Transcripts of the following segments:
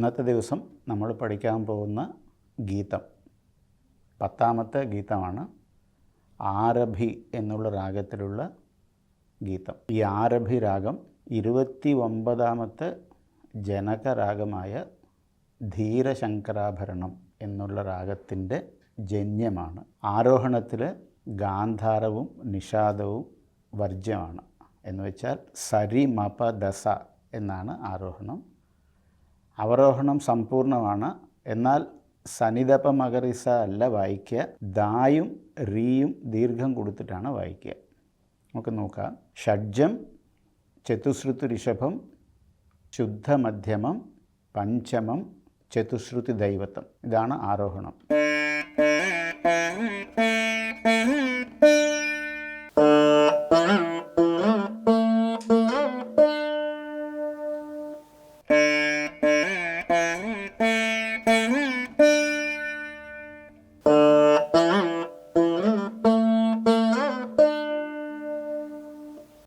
ഇന്നത്തെ ദിവസം നമ്മൾ പഠിക്കാൻ പോകുന്ന ഗീതം. പത്താമത്തെ ഗീതമാണ് ആരഭി എന്നുള്ള രാഗത്തിലുള്ള ഗീതം. ഈ ആരഭി രാഗം ഇരുപത്തി ഒമ്പതാമത്തെ ജനകരാഗമായ ധീരശങ്കരാഭരണം എന്നുള്ള രാഗത്തിന്റെ ജന്യമാണ്. ആരോഹണത്തിൽ ഗാന്ധാരവും നിഷാദവും വർജ്യമാണ്. എന്ന് വെച്ചാൽ സരി മപ ദസ എന്നാണ് ആരോഹണം. അവരോഹണം സമ്പൂർണമാണ് എന്നാൽ സനിതപ മകറിസ അല്ല വായിക്കുക. ദായും റീയും ദീർഘം കൊടുത്തിട്ടാണ് വായിക്കുക. നമുക്ക് നോക്കാം. ഷഡ്ജം ചതുശ്രുതി ഋഷഭം ശുദ്ധമധ്യമം പഞ്ചമം ചതുശ്രുതി ദൈവത്വം ഇതാണ് ആരോഹണം.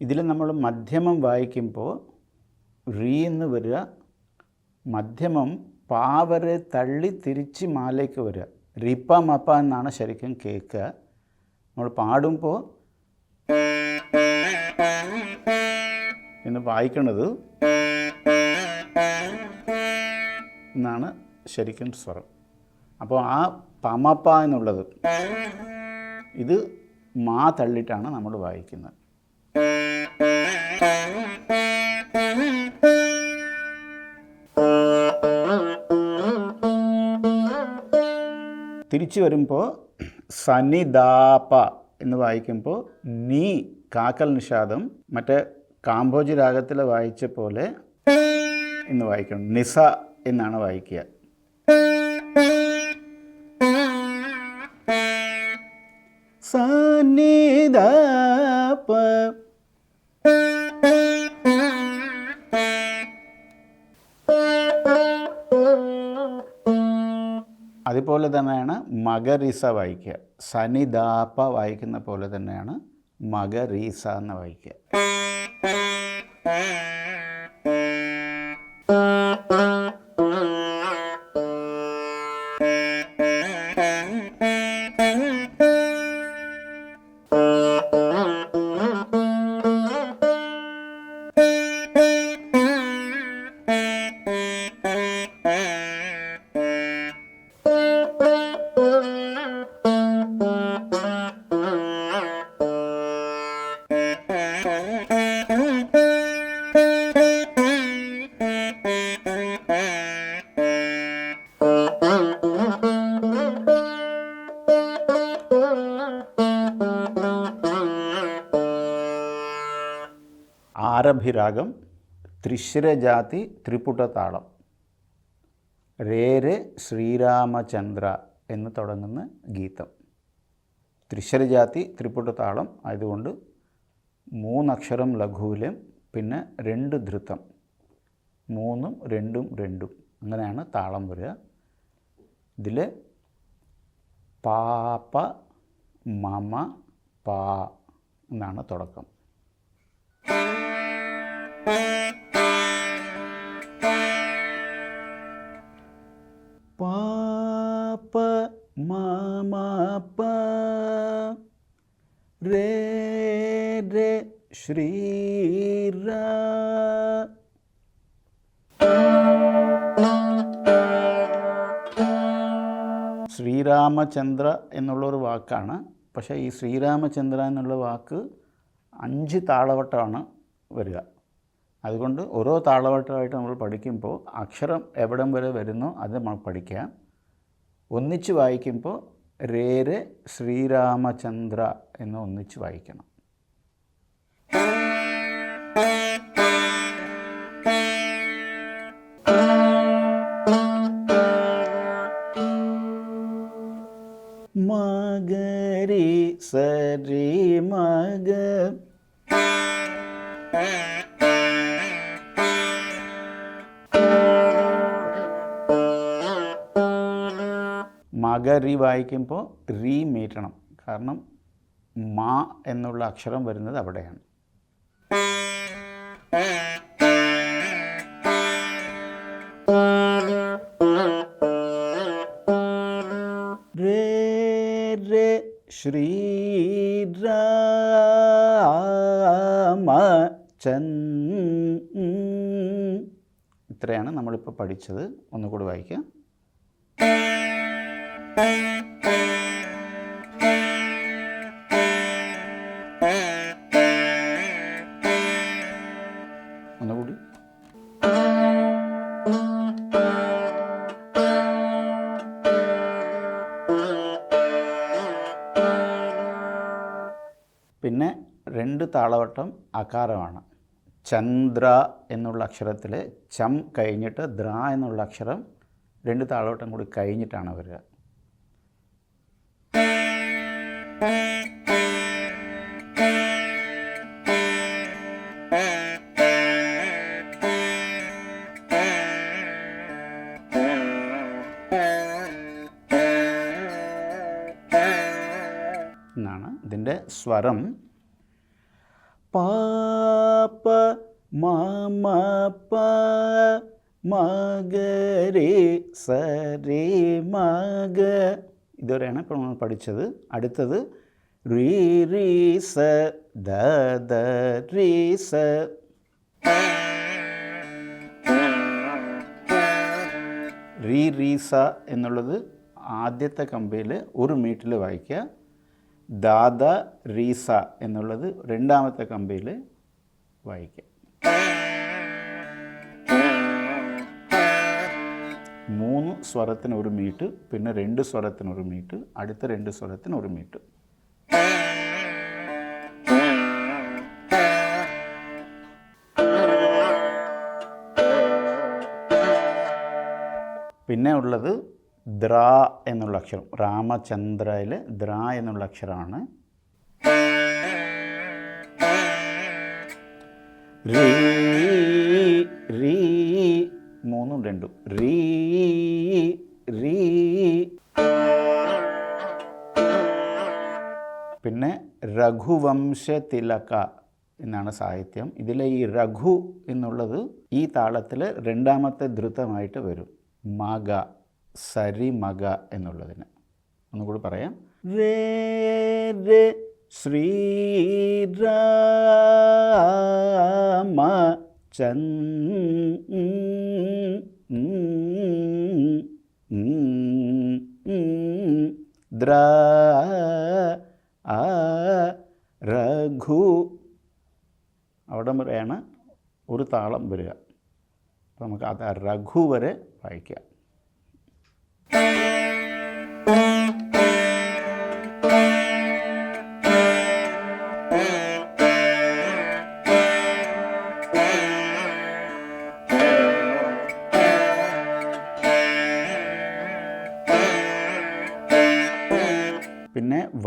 ഇതിൽ നമ്മൾ മധ്യമം വായിക്കുമ്പോൾ റീ എന്ന് വരിക മധ്യമം പാവരെ തള്ളി തിരിച്ച് മാലേക്ക് വരിക. റിപ്പ മപ്പ എന്നാണ് ശരിക്കും കേൾക്കുക. നമ്മൾ പാടുമ്പോൾ എന്ന് വായിക്കണത് എന്നാണ് ശരിക്കും സ്വരം. അപ്പോൾ ആ പമപ്പ എന്നുള്ളത് ഇത് മാ തള്ളിയിട്ടാണ് നമ്മൾ വായിക്കുന്നത്. തിരിച്ചു വരുമ്പോൾ സനിദാപ എന്ന് വായിക്കുമ്പോൾ നീ കാക്കൽ നിഷാദം മറ്റേ കാമ്പോജി രാഗത്തിൽ വായിച്ച പോലെ എന്ന് വായിക്കണം. നിസ എന്നാണ് വായിക്കുക. അതുപോലെ തന്നെയാണ് മകരീസ വായിക്കുക. സനിദാപ വായിക്കുന്ന പോലെ തന്നെയാണ് മകരീസ എന്ന് വായിക്കുക. ആരഭിരാഗം ത്രിശ്രജാതി ത്രിപുടതാളം. രേരെ ശ്രീരാമചന്ദ്ര എന്ന് തുടങ്ങുന്ന ഗീതം. ത്രിശ്രജാതി ത്രിപുടതാളം ആയതുകൊണ്ട് മൂന്നക്ഷരം ലഘുവിലും പിന്നെ രണ്ട് ധൃതം. മൂന്നും രണ്ടും രണ്ടും. അങ്ങനെയാണ് താളം വരിക. ഇതിൽ പാപ മമ പാ എന്നാണ് തുടക്കം പാപ മമ പ രേ രേ ശ്രീരാ ശ്രീരാമചന്ദ്ര എന്നുള്ളൊരു വാക്കാണ്. പക്ഷേ ഈ ശ്രീരാമചന്ദ്ര എന്നുള്ള വാക്ക് അഞ്ച് താളവട്ടമാണ് വരിക. അതുകൊണ്ട് ഓരോ താളവട്ടമായിട്ട് നമ്മൾ പഠിക്കുമ്പോൾ അക്ഷരം എവിടം വരെ വരുന്നോ അത് നമ്മൾ പഠിക്കുക. ഒന്നിച്ച് വായിക്കുമ്പോൾ രേര് ശ്രീരാമചന്ദ്ര എന്ന് ഒന്നിച്ച് വായിക്കണം. മകരി വായിക്കുമ്പോൾ റീ മീറ്റണം. കാരണം മാ എന്നുള്ള അക്ഷരം വരുന്നത് അവിടെയാണ്. രേ ഇത്രയാണ് നമ്മളിപ്പോൾ പഠിച്ചത്. ഒന്നുകൂടി വായിക്കാം. ഒന്നുകൂടി. പിന്നെ രണ്ട് താളവട്ടം അകാരമാണ് ചന്ദ്ര എന്നുള്ള അക്ഷരത്തിൽ ചം കഴിഞ്ഞിട്ട് ദ്ര എന്നുള്ള അക്ഷരം രണ്ട് താളോട്ടം കൂടി കഴിഞ്ഞിട്ടാണ് വരിക. എന്നാണ് ഇതിന്റെ സ്വരം. മമ പ മകരേ സരേ മക ഇതുവരെയാണ് ഇപ്പോൾ നമ്മൾ പഠിച്ചത് അടുത്തത് റീ റീ സ ദ ദ റീ സ റീ റീസ എന്നുള്ളത് ആദ്യത്തെ കമ്പിയിൽ ഒരു മീറ്റിൽ വായിക്കുക. ദാദ റീസ എന്നുള്ളത് രണ്ടാമത്തെ കമ്പിയിൽ വായിക്കുക. മൂന്ന് സ്വരത്തിന് ഒരു മീറ്റ് പിന്നെ രണ്ട് സ്വരത്തിന് ഒരു മീറ്റ് അടുത്ത രണ്ട് സ്വരത്തിന് ഒരു മീറ്റ്. പിന്നെ ഉള്ളത് ദ്ര എന്നുള്ള അക്ഷരം. രാമചന്ദ്രയിൽ ദ്ര എന്നുള്ള അക്ഷരമാണ്. റീ റീ മൂന്നും രണ്ടും. റീ പിന്നെ രഘുവംശ തിലക എന്നാണ് സാഹിത്യം. ഇതിലെ ഈ രഘു എന്നുള്ളത് ഈ താളത്തിൽ രണ്ടാമത്തെ ധൃതമായിട്ട് വരും. മക സരി മക എന്നുള്ളതിന്. ഒന്നുകൂടി പറയാം. രേ ശ്രീരാമ ചൻ ദ്ര ആ രഘു അവിടം വരെയാണ് ഒരു താളം വരിക. അപ്പോൾ നമുക്ക് അത് രഘു വരെ വായിക്കാം.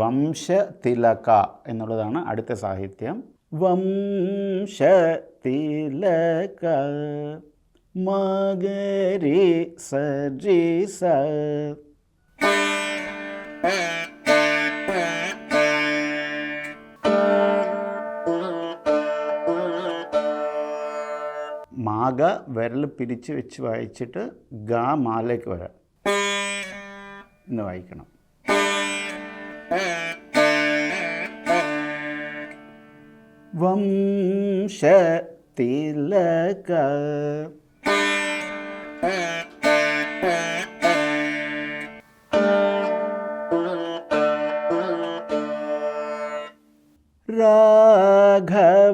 വംശതിലക എന്നുള്ളതാണ് അടുത്ത സാഹിത്യം. വംശതിലക മകരി സജിസ. സ മാഗ വിരൽ പിരിച്ച് വെച്ച് വായിച്ചിട്ട് ഗാ മാലേക്ക് വരാം. എന്ന് വായിക്കണം. വംശതിലക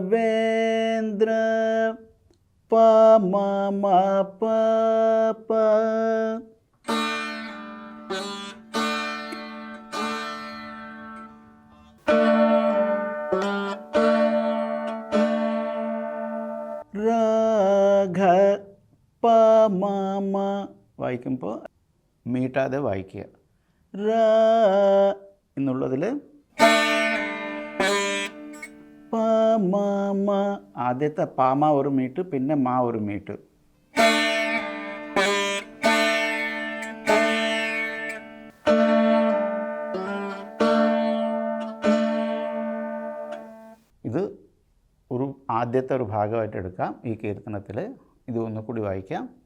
രാഘവേന്ദ്ര പ മ മ പ മീട്ടാതെ വായിക്കുക. റ എന്നുള്ളതിൽ ആദ്യത്തെ പാമ ഒരു മീട്ട് പിന്നെ മാ ഒരു മീട്ട്. ഇത് ഒരു ആദ്യത്തെ ഒരു ഭാഗമായിട്ട് എടുക്കാം. ഈ കീർത്തനത്തിൽ ഇത് ഒന്നുകൂടി വായിക്കാം.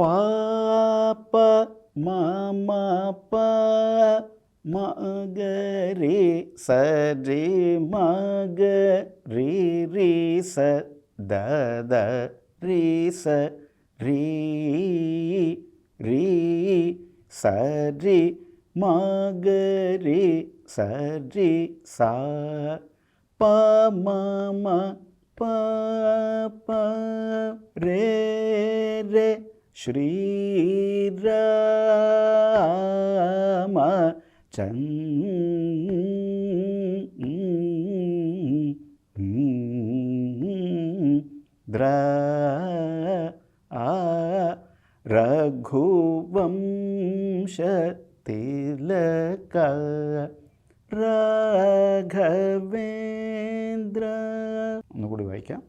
പാപ്പ മമ സ സരി മഗ രി രി സ ദ ദ രി സ രി രി സരി മഗരി സരി സ പ മ പ പ രേ രേ ശ്രീരാമ രഘുവംശ തിലക രാഘവേന്ദ്ര ഒന്നുകൂടി വായിക്കാം.